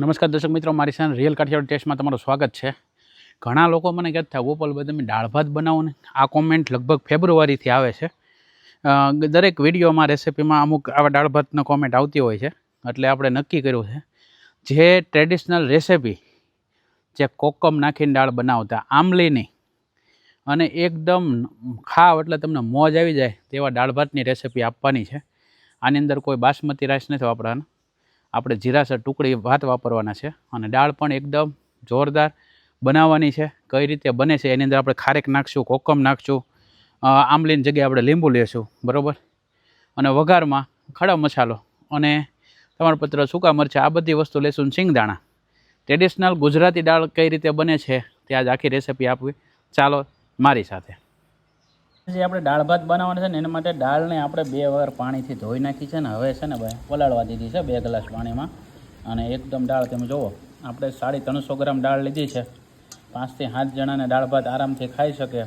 નમસ્કાર દર્શક મિત્રો, મારી સાથે રિયલ કાઠિયાવાડ ટેસ્ટમાં તમારું સ્વાગત છે. ઘણા લોકો મને કહેતા ગોપાલભાઈ તમે દાળ ભાત બનાવો ને? આ કોમેન્ટ લગભગ ફેબ્રુઆરીથી આવે છે. દરેક વિડીયોમાં રેસિપીમાં અમુક આવા દાળ ભાતનો કોમેન્ટ આવતી હોય છે. એટલે આપણે નક્કી કર્યું છે, જે ટ્રેડિશનલ રેસિપી જે કોકમ નાખીને દાળ બનાવતા આંબલીની અને એકદમ ખાવ એટલે તમને મોજ આવી જાય તેવા દાળ ભાતની રેસિપી આપવાની છે. આની અંદર કોઈ બાસમતી રાઈસ નથી વાપરવાના. આપણે જીરાસર ટુકડી ભાત વાપરવાના છે અને દાળ પણ એકદમ જોરદાર બનાવવાની છે. કઈ રીતે બને છે એની અંદર આપણે ખારેક નાખશું, કોકમ નાખશું આંબલીની જગ્યાએ આપણે લીંબુ લેશું, બરાબર? અને વઘારમાં ખડા મસાલો અને તમારપત્ર સૂકા મરચાં, આ બધી વસ્તુ લેશું સિંગદાણા ટ્રેડિશનલ ગુજરાતી દાળ કઈ રીતે બને છે તે આજ આખી રેસીપી આપવી. ચાલો, મારી સાથે. જે આપણે દાળ ભાત બનાવવાના છે ને, એના માટે દાળને આપણે બે વાર પાણીથી ધોઈ નાખી છે ને, હવે છે ને ભાઈ પલાળવા દીધી છે બે ગ્લાસ પાણીમાં. અને એકદમ દાળ તમે જુઓ, આપણે સાડી ત્રણસો ગ્રામ દાળ લીધી છે. પાંચથી સાત જણાને દાળ ભાત આરામથી ખાઈ શકે.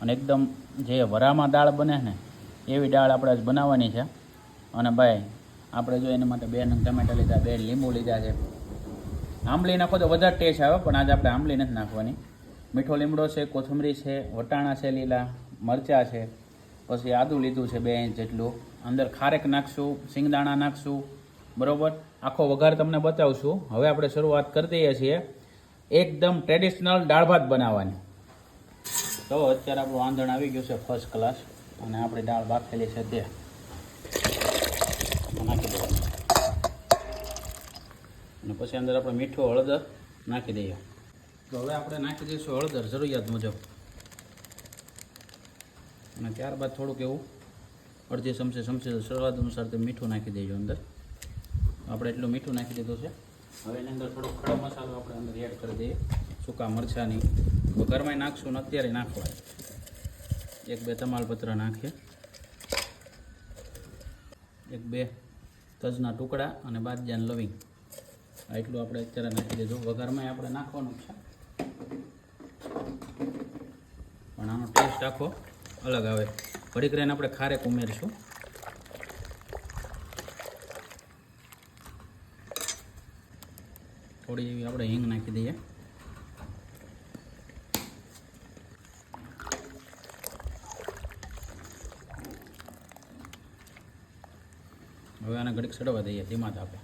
અને એકદમ જે વરામાં દાળ બને ને, એવી દાળ આપણે આજ બનાવવાની છે. અને ભાઈ, આપણે જો એના માટે બે નંગ ટમેટા લીધા, બે લીંબુ લીધા છે. આંબલી નાખો તો વધારે ટેસ્ટ આવે, પણ આજે આપણે આંબલી નથી નાખવાની. મીઠો લીમડો છે, કોથમરી છે, વટાણા છે લીલા. મરચાં છે, પછી આદું લીધું છે બે ઇંચ જેટલું. અંદર ખારેક નાખશું સિંગદાણા નાખશું, બરાબર? આખો વઘાર તમને બતાવશું. હવે આપણે શરૂઆત કરી દઈએ છીએ. એકદમ ટ્રેડિશનલ દાળ ભાત બનાવવાની. તો અત્યારે આપણું આંધણ આવી ગયું છે ફર્સ્ટ ક્લાસ અને આપણે દાળ બાફેલી છે તે. નાખી દેવાની અને પછી અંદર આપણે મીઠું હળદર નાખી દઈએ. તો હવે આપણે નાખી દઈશું હળદર, જરૂરિયાત મુજબ. અને ત્યારબાદ થોડુંક એવું અડધી ચમચી ચમચી સ્વાદ અનુસાર તે મીઠું નાખી દેજો અંદર. આપણે એટલું મીઠું નાખી દીધું છે. હવે એની અંદર થોડો ખડો મસાલો આપણે અંદર એડ કરી દઈએ. સૂકા મરચાંની. ઘરમાં નાખશું ને અત્યારે નાખવા એક બે તમાલપત્ર નાખીએ. એક બે તજના ટુકડા અને બાદજાન લવિંગ. આ એટલું આપણે અત્યારે નાખી દીધું. વઘારમાં આપણે નાખવાનું છે. પણ આનો ટેસ્ટ આખો અલગ આવે. ઘડીક રહીને આપણે ખારેક ઉમેરીશું. થોડી એવી આપણે હિંગ નાખી દઈએ. હવે આને ઘડીક સડવા દઈએ, ધીમા તાપે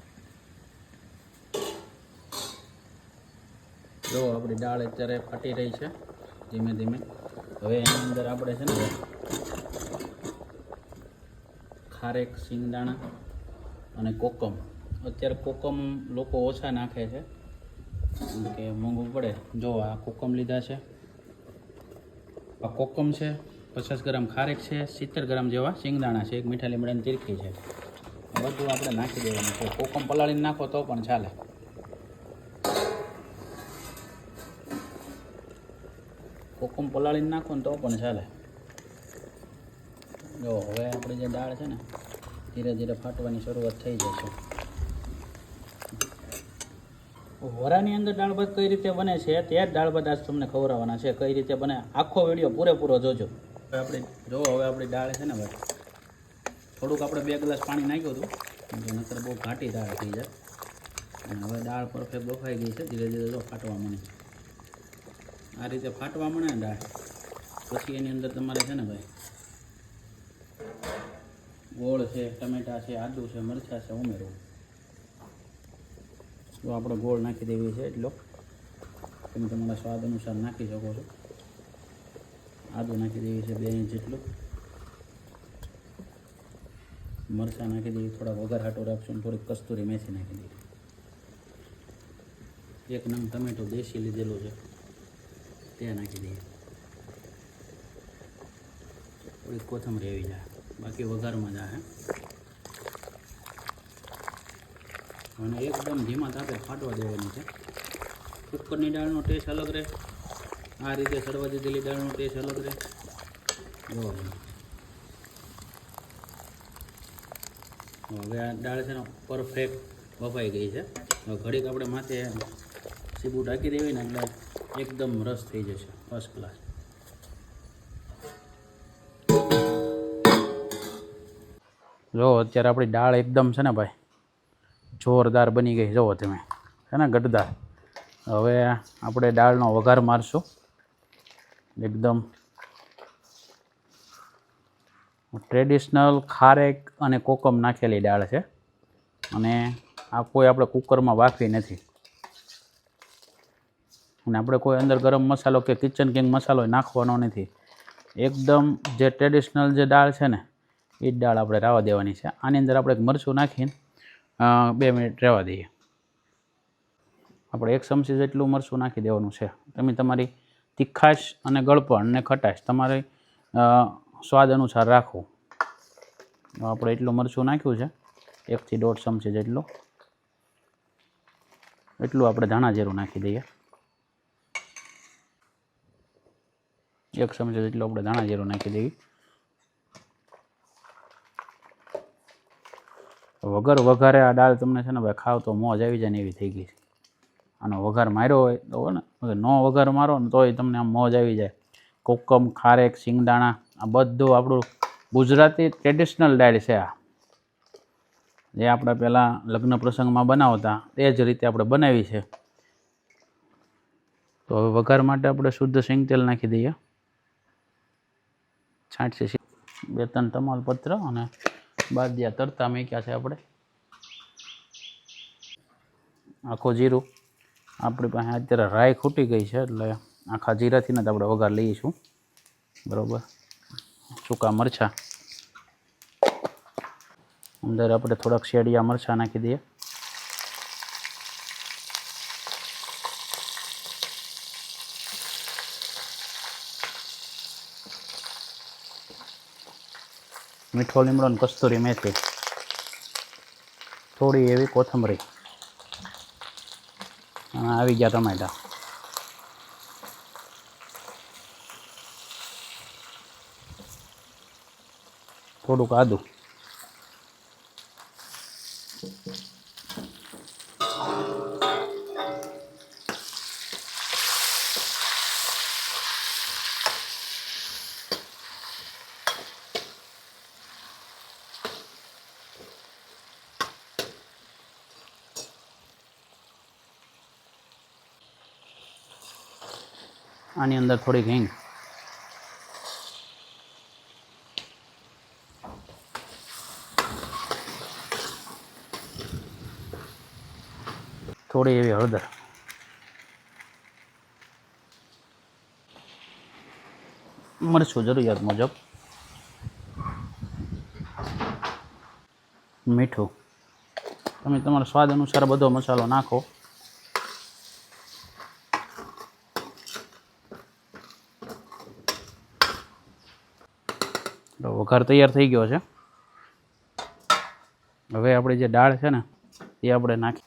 જો આપણી દાળ અત્યારે ફાટી રહી છે, ધીમે ધીમે. હવે એની અંદર આપણે છે ને ખારેક સિંગદાણા અને કોકમ. અત્યારે કોકમ લોકો ઓછા નાખે છે. કે મોંઘું પડે. જો આ કોકમ લીધા છે. આ કોકમ છે, પચાસ ગ્રામ ખારેક છે, સિત્તેર ગ્રામ જેવા સિંગદાણા છે. એક મીઠા લીમડાની તીરખી છે. બધું આપણે નાખી દેવાનું છે. કોકમ પલાળીને નાખો તો પણ ચાલે. કોકમ પલાળીને નાખો ને તો પણ ચાલે. જો, હવે આપણી જે દાળ છે ને, ધીરે ધીરે ફાટવાની શરૂઆત થઈ જશે વરાની અંદર દાળ ભાત કઈ રીતે બને છે, તે જ દાળ ભાત આજ તમને ખવડાવવાના છે. કઈ રીતે બને, આખો વીડિયો પૂરેપૂરો જોજો. હવે આપણે, જો, હવે આપણી દાળ છે ને ભાઈ, થોડુંક આપણે બે ગ્લાસ પાણી નાખ્યું હતું નકર બહુ ઘાટી દાળ થઈ જાય. અને હવે દાળ પરફેક્ટ બફાઈ ગઈ છે, ધીરે ધીરે જો ફાટવા મને આ રીતે ફાટવા મળે ને દાળ. પછી એની અંદર તમારે છે ને ભાઈ, ગોળ છે, ટમેટા છે, આદુ છે, મરચાં છે ઉમેરવું તો આપણે ગોળ નાખી દેવી છે, એટલો. તમે તમારા સ્વાદ અનુસાર નાખી શકો છો. આદુ નાખી દેવી છે બે ઇંચ જેટલું. મરચાં નાખી દેવી થોડા વઘાર હાટો રાખશું થોડીક કસ્તુરી મેથી નાખી દેવી. એક નંગ ટમેટું દેશી લીધેલું છે. તે નાખી દઈએ. થોડીક કોથમરી આવી જાય. બાકી વઘારમાં જાય અને એકદમ ધીમા તાપે ફાટવા દેવાની છે. કુકરની દાળનો ટેસ્ટ અલગ રહે. આ રીતે સરવા દીધેલી દાળનો ટેસ્ટ અલગ રહે. જો હવે. આ દાળ છે ને પરફેક્ટ બફાઈ ગઈ છે. ઘડીક આપણે માથે સીબું ઢાંકી દેવી ને એટલે એકદમ રસ થઈ જશે ફર્સ્ટ ક્લાસ જો, અત્યારે આપણી દાળ એકદમ છે ને ભાઈ, જોરદાર બની ગઈ, જુઓ તમે, છે ને ગટદાર હવે આપણે દાળનો વઘાર મારશું. એકદમ ટ્રેડિશનલ ખારેક અને કોકમ નાખેલી દાળ છે. અને આ કોઈ આપણે કુકરમાં બાફી નથી. અને આપણે કોઈ અંદર ગરમ મસાલો કે કિચન કિંગ મસાલો નાખવાનો નથી. એકદમ જે ટ્રેડિશનલ જે દાળ છે ને, એ જ દાળ આપણે રાવા દેવાની છે. આની અંદર આપણે એક મરચું નાખીને બે મિનિટ રહેવા દઈએ. આપણે એક ચમચી જેટલું મરચું નાખી દેવાનું છે. તમે તમારી તીખાશ અને ગળપણ અને ખટાશ તમારે સ્વાદ અનુસાર રાખો. આપણે એટલું મરચું નાખ્યું છે. એકથી દોઢ ચમચી જેટલું. એટલું આપણે ધાણા જીરું નાખી દઈએ. એક સમજો જેટલો આપણે ધાણા જીરું નાખી દેવી વગર વઘારે આ દાળ તમને છે ને ભાઈ ખાવ તો મોજ આવી જાય ને એવી થઈ ગઈ છે. આનો વઘાર માર્યો હોય તો હોય ને નો વઘાર મારો ને તોય તમને આમ મોજ આવી જાય. કોકમ ખારેક સિંગદાણા આ બધું આપણું ગુજરાતી ટ્રેડિશનલ દાળ છે આ. જે આપણે પહેલાં લગ્ન પ્રસંગમાં બનાવતા, એ જ રીતે આપણે બનાવી છે. તો હવે વઘાર માટે આપણે શુદ્ધ સિંગ તેલ નાખી દઈએ. છાંટશે બે ત્રણ તમાલપત્ર અને બાદિયા તરતા મેક્યા છે આપણે. આખું જીરું. આપણી પાસે અત્યારે રાય ખૂટી ગઈ છે એટલે આખા જીરાથી જ આપણે વઘાર લઈશું બરાબર? સૂકા મરચાં. અંદર આપણે થોડાક શેડિયા મરચાં નાખી દઈએ. મીઠો લીમડો અને કસ્તુરી મેથી. થોડી એવી કોથમરી. આવી ગયા ટમેટા. થોડુંક આદું. આની અંદર થોડીક હિંગ. થોડી એવી હળદર. મરચું જરૂરિયાત મુજબ. મીઠું. તમે તમારા સ્વાદ અનુસાર બધો મસાલો નાખો. તો વઘાર તૈયાર થઈ ગયો છે. હવે આપણે જે દાળ છે ને, એ આપણે નાખી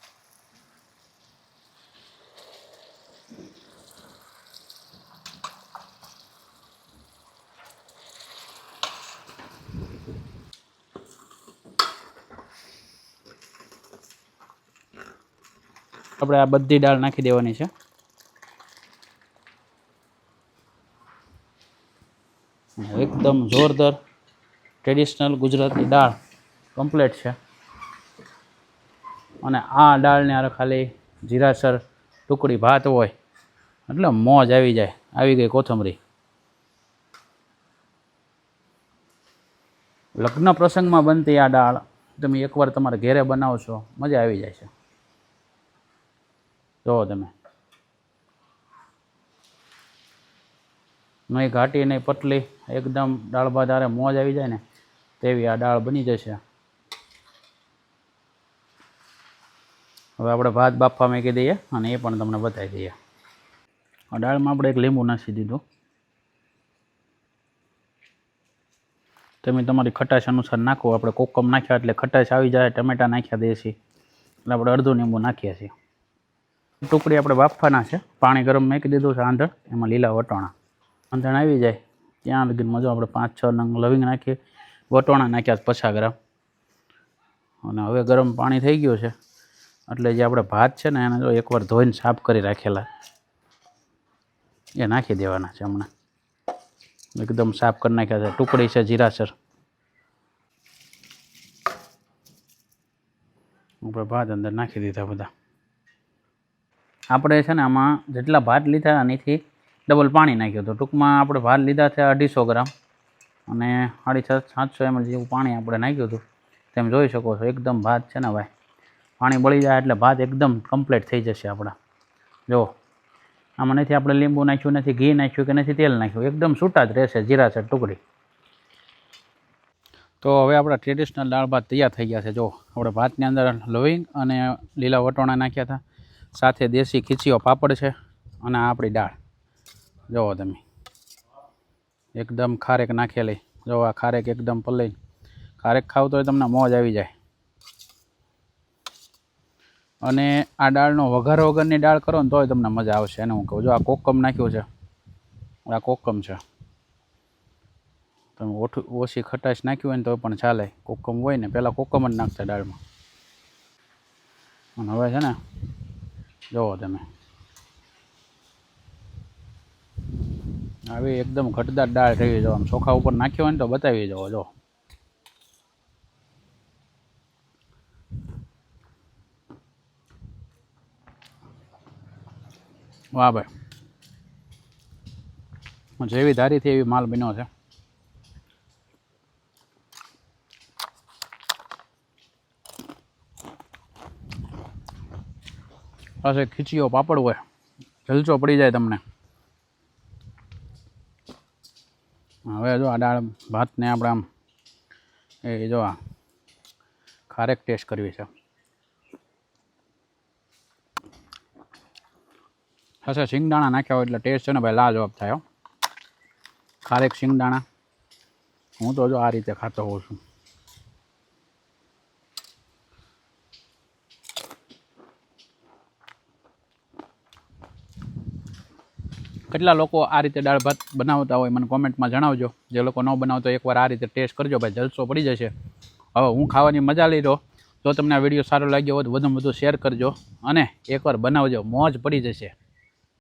આપણે આ બધી દાળ નાખી દેવાની છે. એકદમ જોરદાર ટ્રેડિશનલ ગુજરાતી દાળ કમ્પ્લેટ છે. અને આ દાળને આરે ખાલી જીરાસર, ટુકડી, ભાત હોય, એટલે મોજ આવી જાય, આવી ગઈ કોથમરી. લગ્ન પ્રસંગમાં બનતી આ દાળ તમે એકવાર તમારે ઘેરે બનાવશો, મજા આવી જાય છે. જોવો તમે નહીં ઘાટી નહીં પતલી, એકદમ દાળ ભાત આરે મોજ આવી જાય ને તેવી આ દાળ બની જશે. હવે આપણે ભાત બાફવા મૂકી દઈએ અને એ પણ તમને બતાવી દઈએ. આ દાળમાં આપણે એક લીંબુ નાખી દીધું. તમે તમારી ખટાશ અનુસાર નાખો. આપણે કોકમ નાખ્યા એટલે ખટાશ આવી જાય, ટમેટા નાખ્યા દેશી. એટલે આપણે અડધું લીંબુ નાખીએ છીએ. ટુકડી આપણે બાફવાના છે. પાણી ગરમ મેકી દીધું છે આંધળ, એમાં લીલા વટોણા. આંધણ આવી જાય. ત્યાં લગીમાં જો આપણે પાંચ છ નંગ લવિંગ નાખીએ. વટોણા નાખ્યા પછા ગ્રામ. અને હવે ગરમ પાણી થઈ ગયું છે. એટલે જે આપણે ભાત છે ને એને જો એકવાર ધોઈને સાફ કરી રાખેલા. એ નાખી દેવાના છે હમણાં. એકદમ સાફ કરી નાખ્યા છે. ટુકડી છે જીરાસર આપણે ભાત અંદર નાખી દીધા બધા. આપણે છે ને આમાં જેટલા ભાત લીધા એનાથી ડબલ પાણી નાખ્યું હતું. ટૂંકમાં આપણે ભાત લીધા છે અઢીસો ગ્રામ. અને સાડી સાતસો એમએલ જેવું પાણી આપણે નાખ્યું હતું. તેમ જોઈ શકો છો, એકદમ ભાત છે ને ભાઈ. પાણી બળી જાય એટલે ભાત એકદમ કમ્પ્લીટ થઈ જશે આપણા. જુઓ આમાં નથી આપણે લીંબુ નાખ્યું, નથી ઘી નાખ્યું કે નથી તેલ નાખ્યું. એકદમ છૂટા જ રહેશે જીરા છે ટુકડી. તો હવે આપણા ટ્રેડિશનલ દાળ ભાત તૈયાર થઈ ગયા છે. જો, આપણે ભાતની અંદર લવિંગ અને લીલા વટોણા નાખ્યા હતા. સાથે દેશી ખીચીઓ પાપડ છે અને આપણી દાળ. જુઓ તમે. એકદમ ખારેક નાખેલી જો આ ખારેક એકદમ પલઈ ખારેક ખાવ તો તમને મોજ આવી જાય. અને આ દાળનો વઘાર વગરની દાળ કરો ને તોય તમને મજા આવશે, એને હું કહું જો આ કોકમ નાખ્યું છે. આ કોકમ છે. તમે ઓઠું, ઓછી ખટાશ નાખ્યું હોય ને તો પણ ચાલે. કોકમ હોય ને પહેલાં કોકમ જ નાખતા દાળમાં. અને હવે છે ને, જુઓ તમે. આવી એકદમ ઘટદાર દાળ થઈ જો આમ ચોખા ઉપર નાખ્યો હોય ને તો બતાવી જવો જો. વાહ ભાઈ. જેવી ધારીથી એવી માલ બન્યો છે. પાસે ખીચીઓ પાપડ હોય જલચો પડી જાય તમને. હવે જો આ દાળ ભાતને આપણે આમ એ જો આ ખારેક ટેસ્ટ કરવી છે. હશે શિંગદાણા નાખ્યા હોય એટલે ટેસ્ટ છે ને ભાઈ લાજવાબ થાય ખારેક શિંગદાણા. હું તો જો આ રીતે ખાતો હોઉં છું. કેટલા લોકો આ રીતે દાળ ભાત બનાવતા હોય મને કોમેન્ટમાં જણાવજો. જે લોકો ન બનાવતો એકવાર આ રીતે ટેસ્ટ કરજો. ભાઈ, જલસો પડી જશે. હવે હું ખાવાની મજા લઈ રહ્યો. જો તમને આ વીડિયો સારો લાગ્યો હોય તો વધુમાં વધુ શેર કરજો અને એકવાર બનાવજો. મોજ પડી જશે.